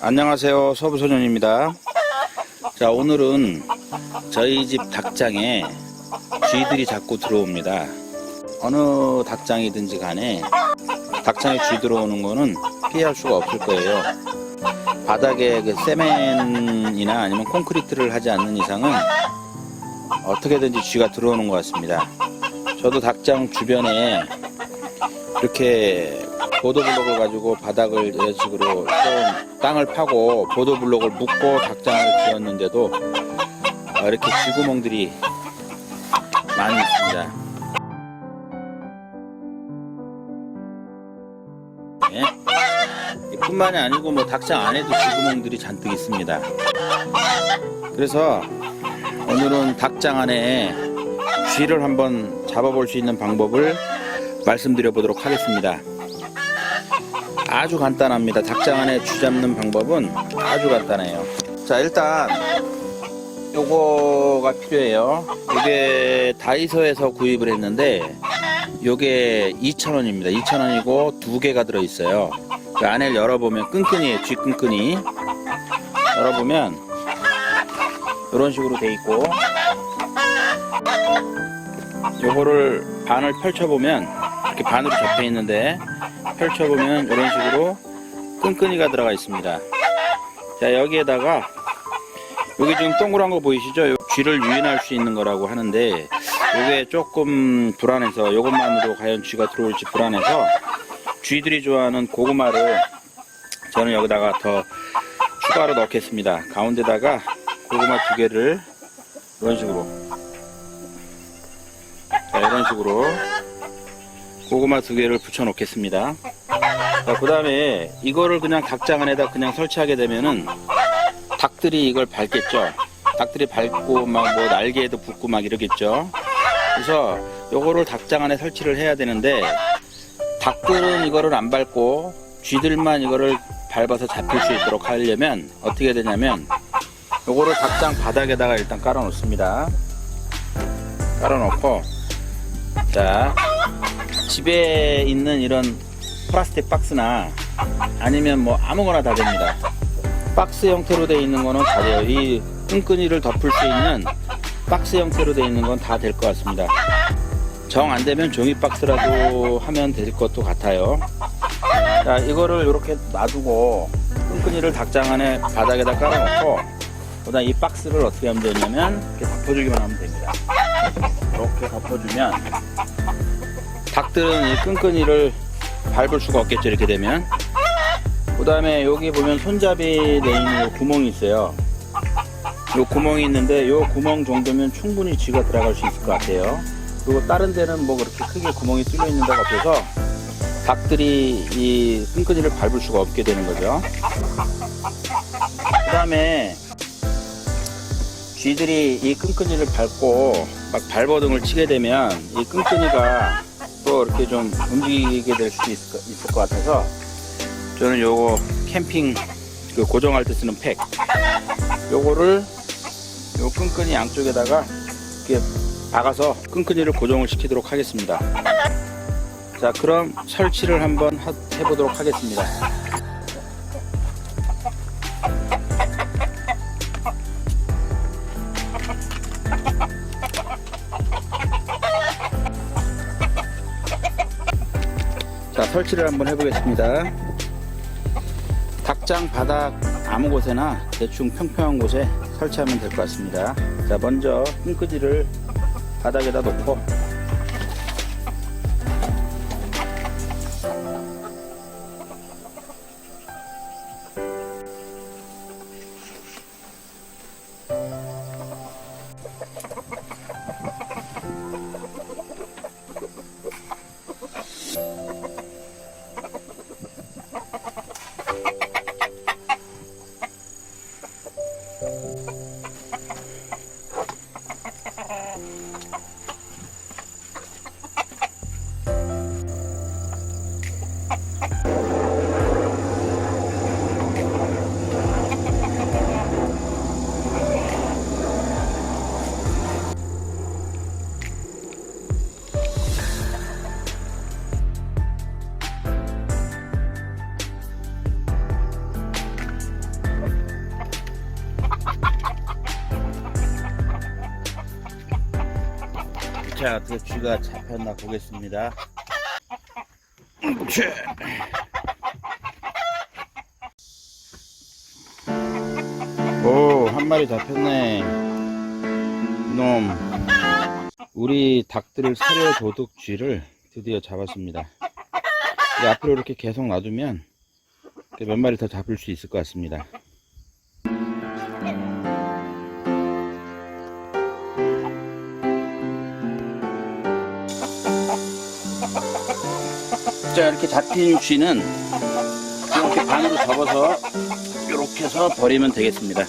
안녕하세요. 서부소년입니다. 자 오늘은 저희 집 닭장에 쥐들이 자꾸 들어옵니다. 어느 닭장이든지 간에 닭장에 쥐 들어오는 거는 피할 수가 없을 거예요. 바닥에 그 세멘이나 아니면 콘크리트를 하지 않는 이상은 어떻게든지 쥐가 들어오는 것 같습니다. 저도 닭장 주변에 이렇게 보도블록을 가지고 바닥을 이런 식으로 좀 땅을 파고 보도블록을 묶고 닭장을 지었는데도 어, 이렇게 쥐구멍들이 많이 있습니다. 예? 뿐만이 아니고 뭐 닭장 안에도 쥐구멍들이 잔뜩 있습니다. 그래서 오늘은 닭장 안에 쥐를 한번 잡아볼 수 있는 방법을 말씀드려 보도록 하겠습니다. 아주 간단합니다. 닭장 안에 쥐 잡는 방법은 아주 간단해요. 자, 일단 요거가 필요해요. 이게 다이소에서 구입을 했는데 요게 2,000원입니다. 2,000원이고 두 개가 들어 있어요. 그 안을 열어보면 끈끈이에요. 쥐 끈끈이. 열어보면 이런 식으로 돼 있고 요거를 반을 펼쳐보면 이렇게 반으로 접혀 있는데 펼쳐보면 이런 식으로 끈끈이가 들어가 있습니다. 자 여기에다가 여기 지금 동그란 거 보이시죠? 요 쥐를 유인할 수 있는 거라고 하는데 이게 조금 불안해서 이것만으로 과연 쥐가 들어올지 불안해서 쥐들이 좋아하는 고구마를 저는 여기다가 더 추가로 넣겠습니다. 가운데다가 고구마 두 개를 이런 식으로 자, 이런 식으로 고구마 두 개를 붙여 놓겠습니다. 그 다음에 이거를 그냥 닭장 안에다 그냥 설치하게 되면은 닭들이 이걸 밟겠죠. 닭들이 밟고 막 뭐 날개에도 붙고 막 이러겠죠. 그래서 요거를 닭장 안에 설치를 해야 되는데 닭들은 이거를 안 밟고 쥐들만 이거를 밟아서 잡힐 수 있도록 하려면 어떻게 되냐면 요거를 닭장 바닥에다가 일단 깔아 놓습니다. 깔아 놓고 자 집에 있는 이런 플라스틱 박스나 아니면 뭐 아무거나 다 됩니다. 박스 형태로 되어 있는 거는 다 돼요. 이 끈끈이를 덮을 수 있는 박스 형태로 되어 있는 건 다 될 것 같습니다. 정 안 되면 종이 박스라도 하면 될 것도 같아요. 자, 이거를 이렇게 놔두고 끈끈이를 닭장 안에 바닥에다 깔아놓고 그다음 이 박스를 어떻게 하면 되냐면 이렇게 덮어주기만 하면 됩니다. 이렇게 덮어주면 닭들은 이 끈끈이를 밟을 수가 없겠죠 이렇게 되면. 그 다음에 여기 보면 손잡이 돼 있는 요 구멍이 있어요. 요 구멍이 있는데 요 구멍 정도면 충분히 쥐가 들어갈 수 있을 것 같아요. 그리고 다른 데는 뭐 그렇게 크게 구멍이 뚫려 있는 데가 없어서 닭들이 이 끈끈이를 밟을 수가 없게 되는 거죠. 그 다음에 쥐들이 이 끈끈이를 밟고 막 발버둥을 치게 되면 이 끈끈이가 또 이렇게 좀 움직이게 될 수도 있을, 것- 있을 것 같아서 저는 요거 캠핑 그 고정할 때 쓰는 팩. 요거를 요 끈끈이 양쪽에다가 이렇게 박아서 끈끈이를 고정을 시키도록 하겠습니다. 자 그럼 설치를 한번 하- 해보도록 하겠습니다 설치를 한번 해보겠습니다. 닭장 바닥 아무 곳에나 대충 평평한 곳에 설치하면 될 것 같습니다. 자 먼저 끈끄지를 바닥에다 놓고 Ha ha ha ha! 자, 그 쥐가 잡혔나 보겠습니다. 쥐. 오, 한 마리 잡혔네. 이놈. 우리 닭들을 사료 도둑 쥐를 드디어 잡았습니다. 앞으로 이렇게 계속 놔두면 몇 마리 더 잡을 수 있을 것 같습니다. 자 이렇게 잡힌 쥐는 이렇게 반으로 접어서 이렇게 해서 버리면 되겠습니다.